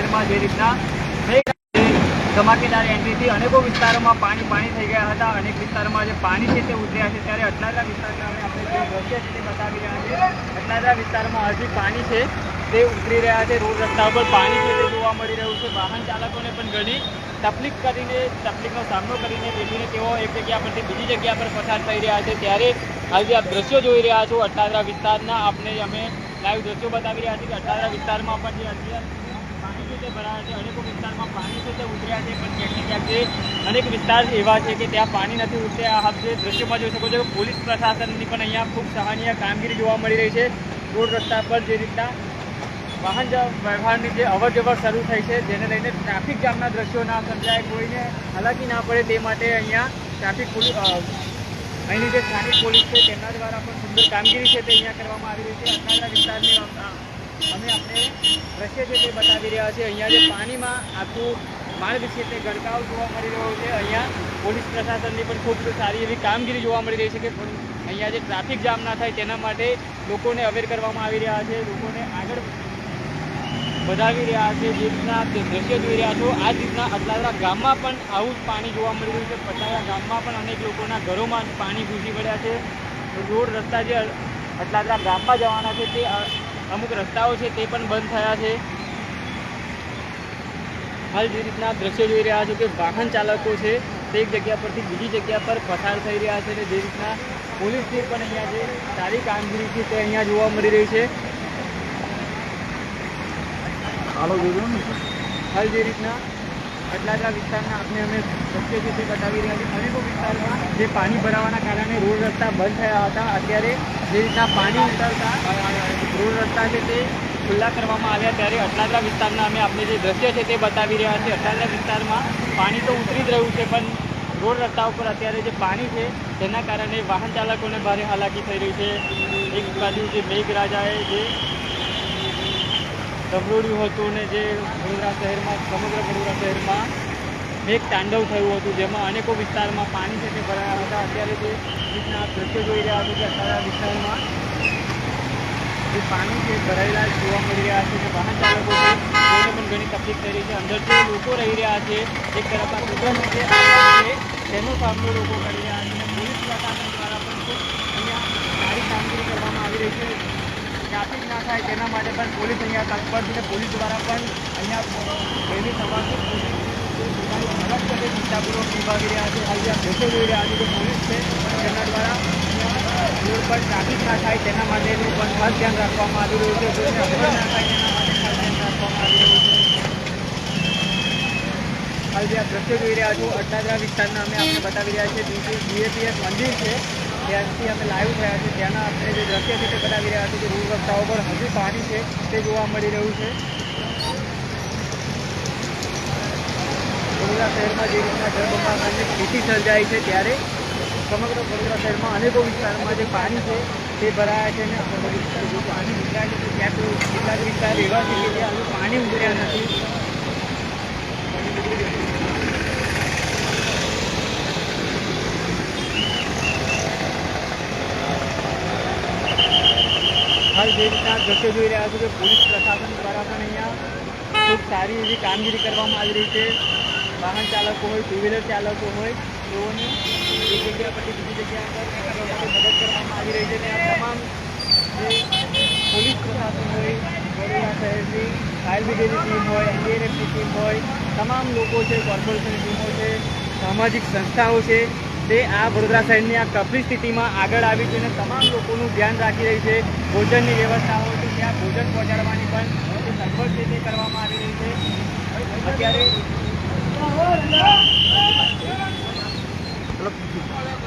શહેરમાં જે રીતના ધમાકેદાર એન્ટ્રીથી અનેકો વિસ્તારોમાં પાણી પાણી થઈ ગયા હતા. અનેક વિસ્તારોમાં જે પાણી છે તે ઉતર્યા છે. ત્યારે અટલાદરા વિસ્તારમાં આપણે જે દ્રશ્ય છે તે બતાવી રહ્યા છીએ. અટલાદરા વિસ્તારમાં હજી પાણી છે તે ઉતરી રહ્યા છે. રોડ રસ્તા ઉપર પાણી છે તે જોવા મળી રહ્યું છે. વાહન ચાલકોને પણ ઘણી તકલીફ કરીને, તકલીફનો સામનો કરીને બેસીને તેઓ એક જગ્યા પરથી બીજી જગ્યા પર પસાર થઈ રહ્યા છે. ત્યારે આજે આપ દ્રશ્યો જોઈ રહ્યા છો. અટલાદરા વિસ્તારના આપને અમે લાઈવ દ્રશ્યો બતાવી રહ્યા છીએ કે અટલાદરા વિસ્તારમાં પણ જે અત્યારે પાણી છે તે ભરાયા છે, અનેક વિસ્તારમાં પાણી છે તે ઉતર્યા છે, પણ કેટલીક જગ્યાએ અનેક વિસ્તાર એવા છે કે ત્યાં પાણી નથી ઉતર્યા આપ જે દ્રશ્યમાં જોઈ શકો છો પોલીસ પ્રશાસનની પણ અહીંયા ખૂબ સહાયનીય કામગીરી જોવા મળી રહી છે. રોડ રસ્તા પર જે રીતના વાહન વ્યવહારની જે અવર શરૂ થઈ છે, જેને લઈને ટ્રાફિક જામના દ્રશ્યો ના સર્જાય કોઈને હાલાકી ના પડે તે માટે અહીંયા ટ્રાફિક પોલીસ અહીંની જે સ્થાનિક પોલીસ છે, તેમના દ્વારા પણ સુંદર કામગીરી છે તે અહીંયા કરવામાં આવી રહી છે. અટલાદરા વિસ્તારની અમે આપણે દ્રશ્ય છે તે બતાવી રહ્યા છે અહીંયા જે પાણીમાં આખું માર્ગ છે તે ગરકાવ જોવા મળી રહ્યો છે. અહીંયા પોલીસ પ્રશાસનની પણ ખૂબ સારી એવી કામગીરી જોવા મળી રહી છે કે અહીંયા જે ટ્રાફિક જામ ના થાય તેના માટે લોકોને અવેર કરવામાં આવી રહ્યા છે, લોકોને આગળ વધાવી રહ્યા છે. જે રીતના દ્રશ્ય જોઈ રહ્યા છો, આ જ રીતના અટલાદરા ગામમાં પણ આવું જ પાણી જોવા મળી રહ્યું છે. પટાયા ગામમાં પણ અનેક લોકોના ઘરોમાં પાણી ઘૂસી પડ્યા છે. રોડ રસ્તા જે અટલાદરા ગામમાં જવાના છે તે અમુક રસ્તાઓ છે તે પણ બંધ થયા છે. હાલ જે રીતના દ્રશ્ય જોઈ રહ્યા છો કે વાહન ચાલકો છે તે એક જગ્યા પરથી બીજી જગ્યા પર પસાર થઈ રહ્યા છે અને જે રીતના પોલીસની પણ અહીંયા જે સારી કામગીરી છે તે અહીંયા જોવા મળી રહી છે. હાલો જે રીતના અટલાદરા વિસ્તારના આપણે અમે શક્ય છે તે બતાવી રહ્યા છીએ અનેકો વિસ્તારમાં જે પાણી ભરાવાના કારણે રોડ રસ્તા બંધ થયા હતા. અત્યારે જે રીતના પાણી ઉતરતા રોડ રસ્તા છે તે ખુલ્લા કરવામાં આવ્યા ત્યારે અટલાદરા વિસ્તારના અમે આપણે જે દ્રશ્ય છે તે બતાવી રહ્યા છીએ. અટલાદરા વિસ્તારમાં પાણી તો ઉતરી જ રહ્યું છે, પણ રોડ રસ્તા ઉપર અત્યારે જે પાણી છે, તેના કારણે વાહન ચાલકોને ભારે હાલાકી થઈ રહી છે. એક બાજુ જે મેઘરાજાએ જે ધમરોડ્યું હતું ને જે વડોદરા શહેરમાં, સમગ્ર વડોદરા શહેરમાં મેઘ તાંડવ થયું હતું, જેમાં અનેકો વિસ્તારમાં પાણી છે તે ભરાયા હતા. અત્યારે જે રીતના દ્રશ્યો જોઈ રહ્યા હતું કે અત્યારે વિસ્તારમાં જે પાણી છે ભરાયેલા જોવા મળી રહ્યા છે, જે વાહન ચાલકો છે પણ ઘણી તકલીફ થઈ રહી છે. અંદર જે લોકો રહી રહ્યા છે, એક તરફ આ જે છે, તેનો સામનો લોકો કરી રહ્યા છે. પોલીસ પ્રશાસન દ્વારા પણ અહીંયા સારી કામગીરી કરવામાં આવી રહી છે. ટ્રાફિક ના થાય તેના માટે પણ પોલીસ અહીંયા તત્પર છે. પોલીસ દ્વારા પણ અહીંયા વહેલી સવારથી છે. તે ચિંતાપૂર્વક નિભાવી રહ્યા છે. હાલ જે આપ જોઈ રહ્યા છે પોલીસ છે, તેના દ્વારા રોડ પર ટ્રાફિક ના થાય તેના માટેનું પણ ખાસ ધ્યાન રાખવામાં આવી રહ્યું છે. કોઈને ના થાય તેના માટે ખાસ ધ્યાન રાખવામાં આવી રહ્યું છે. હાલ જે આ દ્રશ્યો જોઈ રહ્યા છો અટલાદરા વિસ્તારના અમે આપણે બતાવી રહ્યા છીએ. બીએપીએસ મંદિર છે. ત્યાંથી અમે લાઈવ થયા છે ત્યાંના આપણે જે દ્રશ્ય છે તે બતાવી રહ્યા છીએ જે રોડ રસ્તાઓ પર હજુ પાણી છે તે જોવા મળી રહ્યું છે. વડોદરા શહેરમાં જે રીતના ગર્ભમાં સ્થિતિ સર્જાય છે ત્યારે સમગ્ર વડોદરા શહેરમાં અનેકો વિસ્તારમાં જે પાણી છે તે ભરાયા છે અને પાણી ઉતરાય છે તો ક્યાંક કેટલાક વિસ્તાર એવા છે કે જ્યાં પાણી ઉતર્યા નથી. હાલ જે રીતના દ્રશ્યો જોઈ રહ્યા છો કે પોલીસ પ્રશાસન દ્વારા પણ અહીંયા ખૂબ સારી એવી કામગીરી કરવામાં આવી રહી છે. વાહન ચાલકો હોય, ટુ વ્હીલર ચાલકો હોય, તેઓને મદદ કરવામાં આવી રહી છે અને તમામ જે પોલીસ પ્રશાસન હોય વડોદરા શહેરની, ફાયર હોય, એનડીઆરએફની ટીમ હોય, તમામ લોકો છે, કોર્પોરેશનની છે, સામાજિક સંસ્થાઓ છે, તે આ વડોદરા શહેરની આ કપરી સ્થિતિમાં આગળ આવી છે અને તમામ લોકોનું ધ્યાન રાખી રહી છે, ભોજનની વ્યવસ્થા હોય ત્યાં ભોજન પહોંચાડવાની પણ સગવડ છે તે કરવામાં આવી રહી છે. અત્યારે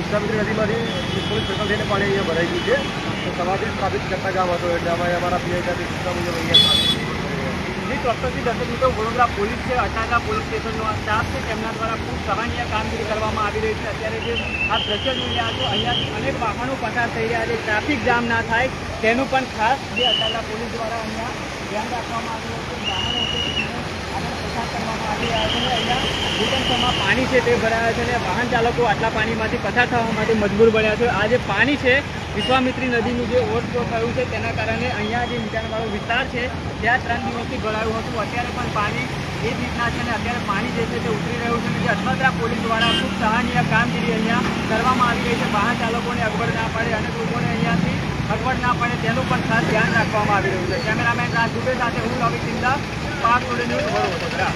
વિશ્વામિત્રી નદીમાંથી પોલીસ સર્કલ થઈને પાણી અહીંયા ભરાઈ ગયું છે. તો સવારથી ટ્રાફિક ગામ હતો એટલે અમે અમારા પીઆઈ સાથે સૂચના મુજબ અહીંયા ચોક્કસથી દર્શક મિત્રો, વડોદરા પોલીસ છે અટાકા પોલીસ સ્ટેશનનો આ સ્ટાફ છે, તેમના દ્વારા ખૂબ સરાહનીય કામગીરી કરવામાં આવી રહી છે. અત્યારે જે આ દ્રશ્ય જોઈ રહ્યા છો, અહીંયાથી અનેક વાહનો પસાર થઈ રહ્યા છે, ટ્રાફિક જામ ના થાય. તેનું પણ ખાસ જે અટાકા પોલીસ દ્વારા અહીંયા ધ્યાન રાખવામાં આવ્યું છે વાહનો અહીંયા ઘૂંટણસમાં પાણી છે તે ભરાયા છે અને વાહન ચાલકો આટલા પાણીમાંથી પસાર થવા માટે મજબૂર બન્યા છે. આ જે પાણી છે, વિશ્વામિત્રી નદીનું જે ઓવરફ્લો થયું છે તેના કારણે અહીંયા જે નીચાણવાળો વિસ્તાર છે, ત્યાં ત્રણ દિવસથી ભરાયું હતું. અત્યારે પણ પાણી એ જ રીતના છે અને અત્યારે પાણી જે છે તે ઉતરી રહ્યું છે અને જે અઠવાદરા પોલીસ દ્વારા ખૂબ સહાનીય કામગીરી અહીંયા કરવામાં આવી રહી છે. વાહન ચાલકોને અગવડ ના પડે અને લોકોને અહીંયાથી અગવડ ના પડે તેનું પણ ખાસ ધ્યાન રાખવામાં આવી રહ્યું છે. કેમેરામેન રાજ દુબે સાથે હું રવિ ચિંતા પાક ટુડે ન્યૂઝ વડોદરા